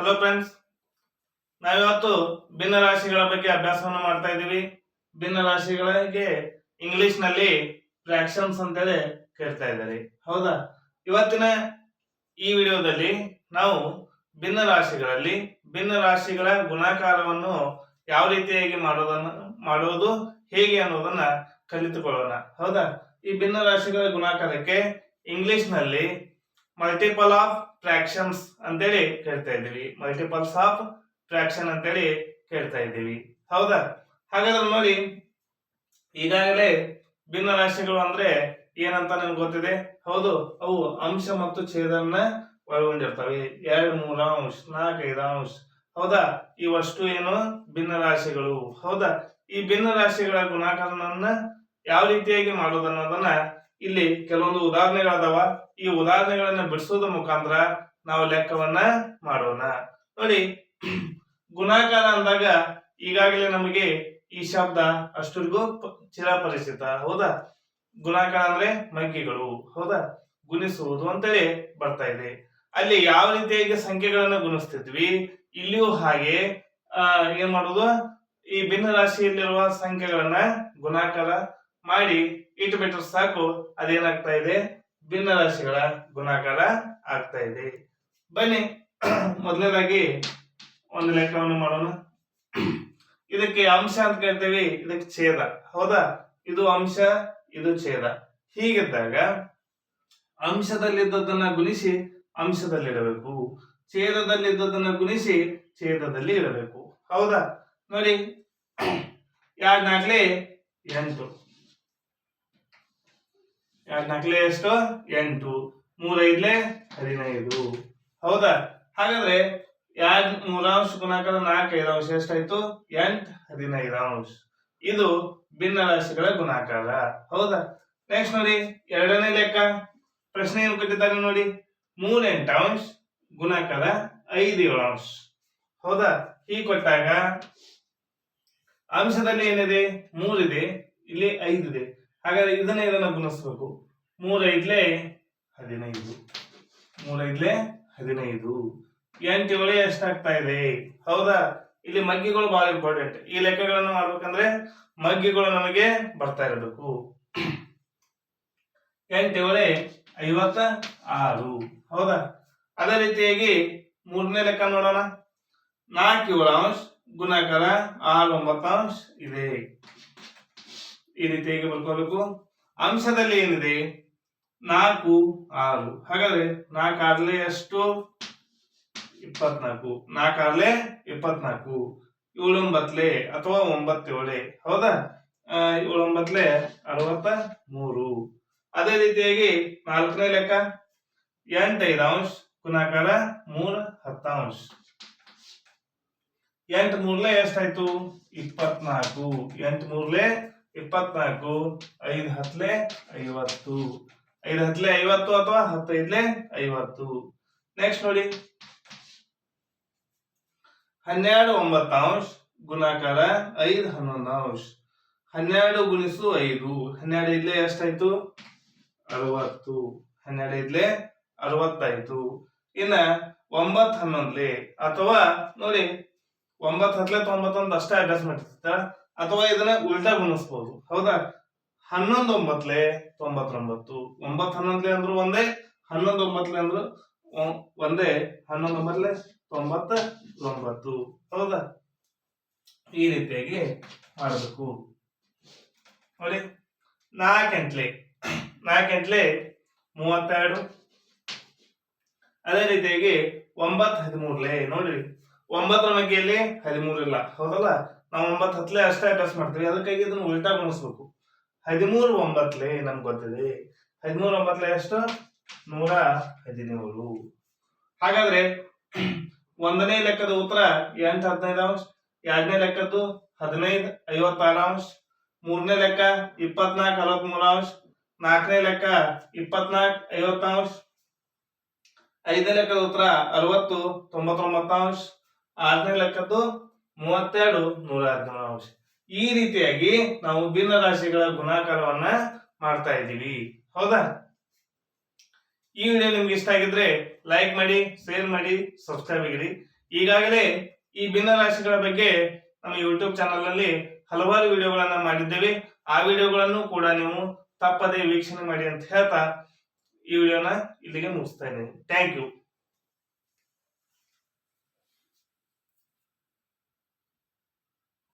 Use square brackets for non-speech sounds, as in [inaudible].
Hello friends ನಾವಿವತ್ತು ಭಿನ್ನ ರಾಶಿಗಳ ಬಗ್ಗೆ ಅಭ್ಯಾಸವನ್ನು ಮಾಡ್ತಾ ಇದ್ದೀವಿ. ಭಿನ್ನ ರಾಶಿಗಳಿಗೆ ಇಂಗ್ಲಿಷ್ನಲ್ಲಿ ಫ್ರಾಕ್ಷನ್ಸ್ ಅಂತೇಳಿ ಕೇಳ್ತಾ ಇದ್ದಾರೆ. ಹೌದಾ? ಇವತ್ತಿನ ಈ ವಿಡಿಯೋದಲ್ಲಿ ನಾವು ಭಿನ್ನ ರಾಶಿಗಳಲ್ಲಿ ಭಿನ್ನ ರಾಶಿಗಳ ಗುಣಾಕಾರವನ್ನು ಯಾವ ರೀತಿಯಾಗಿ ಮಾಡೋದನ್ನ, ಮಾಡುವುದು, ಹೇಗೆ ಅನ್ನೋದನ್ನ ಕಲಿತುಕೊಳ್ಳೋಣ. ಹೌದಾ? ಈ ಭಿನ್ನ ರಾಶಿಗಳ ಗುಣಾಕಾರಕ್ಕೆ ಇಂಗ್ಲಿಷ್ನಲ್ಲಿ ಮಲ್ಟಿಪಲ್ ಆಫ್ ಫ್ರಾಕ್ಷನ್ಸ್ ಅಂತೇಳಿ ಕೇಳ್ತಾ ಇದ್ದೀವಿ. ಮಲ್ಟಿಪಲ್ಸ್ ಆಫ್ ಫ್ರಾಕ್ಷನ್ ಅಂತೇಳಿ ಕೇಳ್ತಾ ಇದ್ದೀವಿ. ಹೌದಾ? ಹಾಗಾದ್ರೆ ನೋಡಿ, ಈಗಾಗಲೇ ಭಿನ್ನ ರಾಶಿಗಳು ಅಂದ್ರೆ ಏನಂತ ನಮ್ಗೆ ಗೊತ್ತಿದೆ? ಹೌದು, ಅವು ಅಂಶ ಮತ್ತು ಛೇದನ್ನ ಒಳಗೊಂಡಿರ್ತವೆ. ಎರಡು ಮೂರ ಅಂಶ ನಾಲ್ಕೈದು ಅಂಶ ಹೌದಾ? ಇವಷ್ಟು ಏನು? ಭಿನ್ನ ರಾಶಿಗಳು ಹೌದಾ? ಈ ಭಿನ್ನ ರಾಶಿಗಳ ಗುಣಾಕಾರವನ್ನ ಯಾವ ರೀತಿಯಾಗಿ ಮಾಡೋದನ್ನೋದನ್ನ ಇಲ್ಲಿ ಕೆಲವೊಂದು ಉದಾಹರಣೆಗಳದಾವ. ಈ ಉದಾಹರಣೆಗಳನ್ನ ಬಿಡಿಸೋದ್ರ ಮುಖಾಂತರ ನಾವು ಲೆಕ್ಕವನ್ನ ಮಾಡೋಣ. ನೋಡಿ, ಗುಣಾಕಾರ ಅಂದಾಗ ಈಗಾಗಲೇ ನಮಗೆ ಈ ಶಬ್ದ ಅಷ್ಟರಿಗೂ ಚಿರಪರಿಚಿತ, ಹೌದಾ? ಗುಣಾಕಾರ ಅಂದ್ರೆ ಮಗ್ಗಿಗಳು, ಹೌದಾ? ಗುಣಿಸುವುದು ಅಂತೇಳಿ ಬರ್ತಾ ಇದೆ. ಅಲ್ಲಿ ಯಾವ ರೀತಿಯಾಗಿ ಸಂಖ್ಯೆಗಳನ್ನ ಗುಣಿಸ್ತಿದ್ವಿ? ಇಲ್ಲಿಯೂ ಹಾಗೆ ಏನ್ ಮಾಡೋದು? ಈ ಭಿನ್ನ ರಾಶಿಯಲ್ಲಿರುವ ಸಂಖ್ಯೆಗಳನ್ನ ಗುಣಾಕಾರ ಮಾಡಿ ಇಟ್ಬಿಟ್ರೆ ಸಾಕು, ಅದೇನಾಗ್ತಾ ಇದೆ? ಭಿನ್ನ ರಾಶಿಗಳ ಗುಣಾಕಾರ ಆಗ್ತಾ ಇದೆ. ಬನ್ನಿ, [clears throat] ಮೊದಲನೇದಾಗಿ ಒಂದು ಲೆಕ್ಕವನ್ನು ಮಾಡೋಣ. ಇದಕ್ಕೆ ಅಂಶ ಅಂತ ಕೇಳ್ತೇವೆ, ಇದಕ್ಕೆ ಛೇದ. ಹೌದಾ? ಇದು ಅಂಶ, ಇದು ಛೇದ. ಹೀಗಿದ್ದಾಗ ಅಂಶದಲ್ಲಿದ್ದದನ್ನ ಗುಣಿಸಿ ಅಂಶದಲ್ಲಿರಬೇಕು ಛೇದದಲ್ಲಿದ್ದದನ್ನ ಗುಣಿಸಿ ಛೇದದಲ್ಲಿ ಇರಬೇಕು ಹೌದಾ? ನೋಡಿ [clears throat] ಎರಡ್ ಎಂಟು. ನಾಲ್ಕಲೆ ಎಷ್ಟು? ಎಂಟು. ಮೂರೈದ್ಲೆ ಹದಿನೈದು. ಹೌದಾ? ಹಾಗಾದ್ರೆ ಯಾಕೆ ಮೂರಾಂಶ ಗುಣಾಕಾರ ನಾಲ್ಕು ಐದಾಂಶ ಎಷ್ಟಾಯ್ತು? ಎಂಟ್ ಹದಿನೈದಾಂಶ ಇದು ಭಿನ್ನ ರಾಶಿಗಳ ಗುಣಾಕಾರ. ಹೌದಾ? ನೆಕ್ಸ್ಟ್ ನೋಡಿ, ಎರಡನೇ ಲೆಕ್ಕ. ಪ್ರಶ್ನೆ ಏನು ಕೊಟ್ಟಿದ್ದಾರೆ ನೋಡಿ. ಮೂರ್ ಎಂಟಾಂಶ ಗುಣಾಕಾರ ಐದು ಏಳಾಂಶ ಹೌದಾ? ಹೀಗೆ ಕೊಟ್ಟಾಗ ಅಂಶದಲ್ಲಿ ಏನಿದೆ? ಮೂರಿದೆ. ಇಲ್ಲಿ ಐದಿದೆ. ಹಾಗಾದ್ರೆ ಇದನ್ನ ಇದನ್ನ ಗುಣಿಸ್ಬೇಕು. ಮೂರೈದ್ಲೆ ಹದಿನೈದು. ಮೂರೈದ್ಲೆ ಹದಿನೈದು. ಎಂಟು ಏಳು ಎಷ್ಟಾಗ್ತಾ ಇದೆ? ಹೌದಾ? ಇಲ್ಲಿ ಮಗ್ಗಿಗಳು ಬಹಳ ಇಂಪಾರ್ಟೆಂಟ್ ಈ ಲೆಕ್ಕಗಳನ್ನು ಮಾಡ್ಬೇಕಂದ್ರೆ ಮಗ್ಗಿಗಳು ನಮಗೆ ಬರ್ತಾ ಇರಬೇಕು ಎಂಟು ಏಳೆ ಐವತ್ತ ಆರು. ಹೌದಾ? ಅದೇ ರೀತಿಯಾಗಿ ಮೂರನೇ ಲೆಕ್ಕ ನೋಡೋಣ. ನಾಲ್ಕು ಏಳು ಅಂಶ ಗುಣಾಕಾರ ಆರು ಒಂಬತ್ತು ಅಂಶ ಇದೆ. ಈ ರೀತಿಯಾಗಿ ಬರ್ಕೋಬೇಕು? ಅಂಶದಲ್ಲಿ ಏನಿದೆ? ನಾಲ್ಕು ಆರು. ಹಾಗಾದ್ರೆ ನಾಲ್ಕು ಆರ್ಲೆ ಎಷ್ಟು? ಇಪ್ಪತ್ನಾಲ್ಕು. ನಾಲ್ಕು ಆರ್ಲೆ ಇಪ್ಪತ್ನಾಲ್ಕು. ಏಳು ಒಂಬತ್ಲೆ ಅಥವಾ ಒಂಬತ್ತೇಳೆ. ಹೌದಾ? ಏಳೊಂಬತ್ಲೆ ಅರವತ್ತ ಮೂರು ಅದೇ ರೀತಿಯಾಗಿ ನಾಲ್ಕನೇ ಲೆಕ್ಕ. ಎಂಟೈದು ಅಂಶ, ಗುಣಾಕಾರ ಮೂರ ಹತ್ತಾಂಶ. ಎಂಟು ಮೂರ್ಲೆ ಎಷ್ಟಾಯ್ತು? ಇಪ್ಪತ್ನಾಲ್ಕು. ಎಂಟು ಮೂರ್ಲೆ ಇಪ್ಪತ್ನಾಲ್ಕು, ಐದು ಹತ್ಲೆ ಐವತ್ತು. ಐದು ಹತ್ಲೆ ಐವತ್ತು ಅಥವಾ ಹತ್ತೈದ್ಲೆ ಐವತ್ತು. ನೆಕ್ಸ್ಟ್ ನೋಡಿ. ಹನ್ನೆರಡು ಒಂಬತ್ತಾಂಶ ಗುಣಾಕಾರ ಐದು ಹನ್ನೊಂದಾಂಶ ಹನ್ನೆರಡು ಗುಣಿಸು ಐದು. ಹನ್ನೆರಡು ಇದ್ಲೆ ಎಷ್ಟಾಯ್ತು? ಅರವತ್ತು. ಹನ್ನೆರಡು ಇದ್ಲೆ ಅರವತ್ತಾಯ್ತು ಇನ್ನ ಒಂಬತ್ ಹನ್ನೊಂದ್ಲೆ ಅಥವಾ ನೋಡಿ ಒಂಬತ್ ಹತ್ಲೆ ತೊಂಬತ್ತೊಂದು ಅಷ್ಟೇ ಅಭ್ಯಾಸ ಮಾಡ್ತಿರ್ತ ಅಥವಾ ಇದನ್ನ ಉಲ್ಟಾ ಗುಣಿಸ್ಬೋದು. ಹೌದಾ? ಹನ್ನೊಂದು ಒಂಬತ್ಲೆ ತೊಂಬತ್ತೊಂಬತ್ತು ಒಂಬತ್ತು ಹನ್ನೊಂದ್ಲೆ ಅಂದ್ರು ಒಂದೇ ಹನ್ನೊಂದು ಒಂಬತ್ಲೆ ಅಂದ್ರು ಒಂದೇ ಹನ್ನೊಂದು ಒಂಬತ್ಲೆ ತೊಂಬತ್ತ ಒಂಬತ್ತು ಹೌದಾ? ಈ ರೀತಿಯಾಗಿ ಮಾಡಬೇಕು. ನೋಡಿ, ನಾಲ್ಕೆಂಟ್ಲೆ ನಾಲ್ಕೆಂಟ್ಲೆ, ಮೂವತ್ತೆರಡು. ಅದೇ ರೀತಿಯಾಗಿ ಒಂಬತ್ತು ಹದಿಮೂರ್ಲೆ, ನೋಡ್ರಿ. ಒಂಬತ್ತರ ಮಗ್ಗೆಯಲ್ಲಿ ಹದಿಮೂರು ಇಲ್ಲ ಹೌದಲ್ಲ? ನಾವು ಒಂಬತ್ತು ಹತ್ತಲೇ ಅಷ್ಟೇ ಅಭ್ಯಾಸ ಮಾಡ್ತೀವಿ. ಅದಕ್ಕಾಗಿ ಇದನ್ನ ಉಲ್ಟಾ ಗುಣಿಸ್ಬೇಕು. ಹದಿಮೂರು ಒಂಬತ್ತಲೆ ನಮ್ಗೆ ಗೊತ್ತಿದೆ? ಹದಿಮೂರು ಒಂಬತ್ತಲೆ ಎಷ್ಟು? ನೂರ ಹದಿನೇಳು. ಹಾಗಾದ್ರೆ ಒಂದನೇ ಲೆಕ್ಕದ ಉತ್ತರ ಎಂಟು ಹದಿನೈದು ಅಂಶ, ಎರಡನೇ ಲೆಕ್ಕದ್ದು ಹದಿನೈದು ಐವತ್ತಾರು ಅಂಶ, ಮೂರನೇ ಲೆಕ್ಕ ಇಪ್ಪತ್ನಾಲ್ಕು ಅರವತ್ಮೂರು ಅಂಶ, ನಾಲ್ಕನೇ ಲೆಕ್ಕ ಇಪ್ಪತ್ನಾಲ್ಕು ಐವತ್ತಾಂಶ ಐದನೇ ಲೆಕ್ಕದ ಉತ್ತರ ಅರವತ್ತು ತೊಂಬತ್ತೊಂಬತ್ತು ಅಂಶ, ಆರನೇ ಲೆಕ್ಕದ್ದು ಮೂವತ್ತೆರಡು ನೂರ ಹದಿನೇಳು ಅಂಶ. ಈ ರೀತಿಯಾಗಿ ನಾವು ಭಿನ್ನ ರಾಶಿಗಳ ಗುಣಾಕಾರವನ್ನ ಮಾಡ್ತಾ ಇದ್ದೀವಿ. ಹೌದಾ? ಈ ವಿಡಿಯೋ ನಿಮ್ಗೆ ಇಷ್ಟ ಆಗಿದ್ರೆ ಲೈಕ್ ಮಾಡಿ, ಶೇರ್ ಮಾಡಿ, ಸಬ್ಸ್ಕ್ರೈಬ್ ಆಗಿರಿ ಈಗಾಗಲೇ ಈ ಭಿನ್ನ ರಾಶಿಗಳ ಬಗ್ಗೆ ನಮ್ಮ ಯೂಟ್ಯೂಬ್ ಚಾನಲ್ ಅಲ್ಲಿ ಹಲವಾರು ವಿಡಿಯೋಗಳನ್ನ ಮಾಡಿದ್ದೇವೆ. ಆ ವಿಡಿಯೋಗಳನ್ನು ಕೂಡ ನೀವು ತಪ್ಪದೇ ವೀಕ್ಷಣೆ ಮಾಡಿ ಅಂತ ಹೇಳ್ತಾ ಈ ವಿಡಿಯೋನ ಇಲ್ಲಿಗೆ ಮುಗಿಸ್ತಾ ಇದ್ದೀನಿ. Thank you